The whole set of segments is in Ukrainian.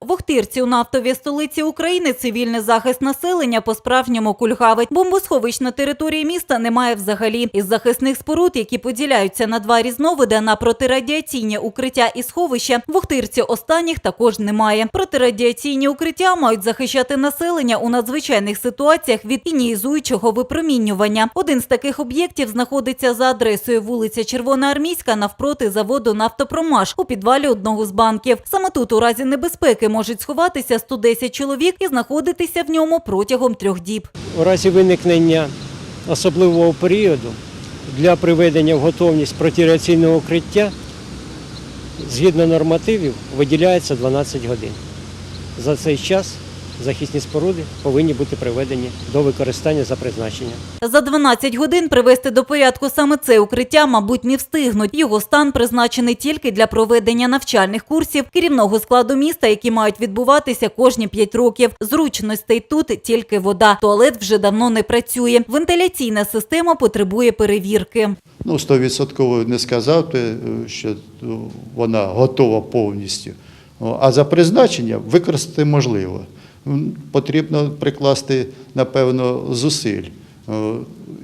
В Охтирці у нафтовій столиці України цивільний захист населення по-справжньому кульгавить. Бомбосховищ на території міста немає взагалі. Із захисних споруд, які поділяються на два різновиди на протирадіаційні укриття і сховища, в Охтирці останніх також немає. Протирадіаційні укриття мають захищати населення у надзвичайних ситуаціях від інієзуючого випромінювання. Один з таких об'єктів знаходиться за адресою вулиця Червоноармійська навпроти заводу «Нафтопромаш» у підвалі одного з банків. Саме тут у разі небезпеки можуть сховатися 110 чоловік і знаходитися в ньому протягом трьох діб. У разі виникнення особливого періоду для приведення в готовність протираційного укриття згідно нормативів виділяється 12 годин. За цей час захисні споруди повинні бути приведені до використання за призначенням. За 12 годин привести до порядку саме це укриття, мабуть, не встигнуть. Його стан призначений тільки для проведення навчальних курсів керівного складу міста, які мають відбуватися кожні 5 років. Зручностей тут тільки вода. Туалет вже давно не працює. Вентиляційна система потребує перевірки. Ну, стовідсотково не сказав, що ну, вона готова повністю. А за призначенням використати можливо. Потрібно прикласти, напевно, зусиль.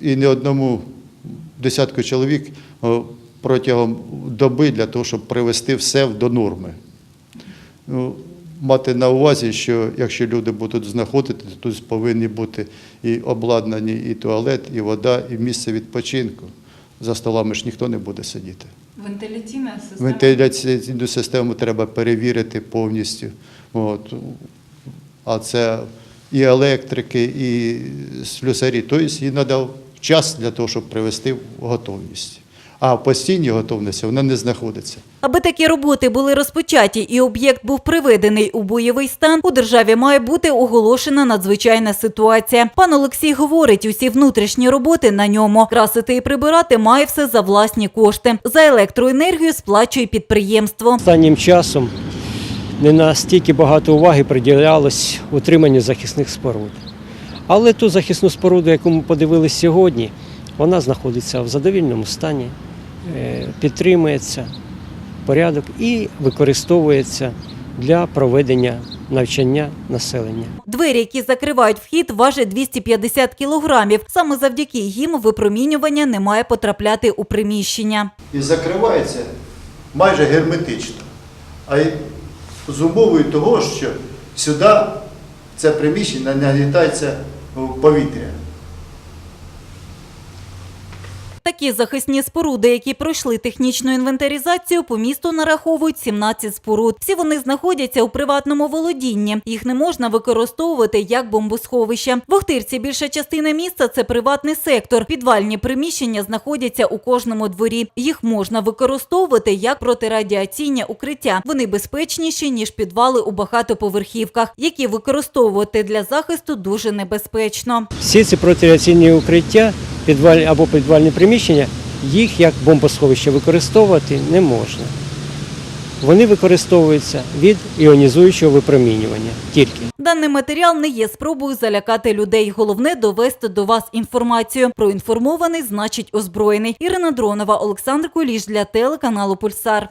І не одному десятку чоловік протягом доби для того, щоб привести все до норми. Ну, Мати на увазі, що якщо люди будуть знаходити, то тут повинні бути і обладнані і туалет, і вода, і місце відпочинку. За столами ж ніхто не буде сидіти. Вентиляційна система. Вентиляційну систему треба перевірити повністю. От. А це і електрики, і слюсарі. Тобто їй треба час для того, щоб привести в готовність. А в постійній готовності вона не знаходиться. Аби такі роботи були розпочаті і об'єкт був приведений у бойовий стан, у державі має бути оголошена надзвичайна ситуація. Пан Олексій говорить, усі внутрішні роботи на ньому красити і прибирати має все за власні кошти. За електроенергію сплачує підприємство. Останнім часом не настільки багато уваги приділялось утриманню захисних споруд. Але ту захисну споруду, яку ми подивилися сьогодні, вона знаходиться в задовільному стані, е, підтримується порядок і використовується для проведення навчання населення. Двері, які закривають вхід, важать 250 кілограмів. Саме завдяки їм випромінювання не має потрапляти у приміщення. і закривається майже герметично. А й з умовою того, що сюди це приміщення налітається повітря. Такі захисні споруди, які пройшли технічну інвентаризацію, по місту нараховують 17 споруд. Всі вони знаходяться у приватному володінні. Їх не можна використовувати як бомбосховище. В Охтирці більша частина міста це приватний сектор. Підвальні приміщення знаходяться у кожному дворі. Їх можна використовувати як протирадіаційне укриття. Вони безпечніші ніж підвали у багатоповерхівках, які використовувати для захисту дуже небезпечно. Всі ці протиреаційні укриття підвальні або підвальні приміщення, їх як бомбосховище використовувати не можна. Вони використовуються від іонізуючого випромінювання тільки. Даний матеріал не є спробою залякати людей. Головне довести до вас інформацію. Проінформований значить озброєний. Ірина Дронова, Олександр Куліш для телеканалу Пульсар.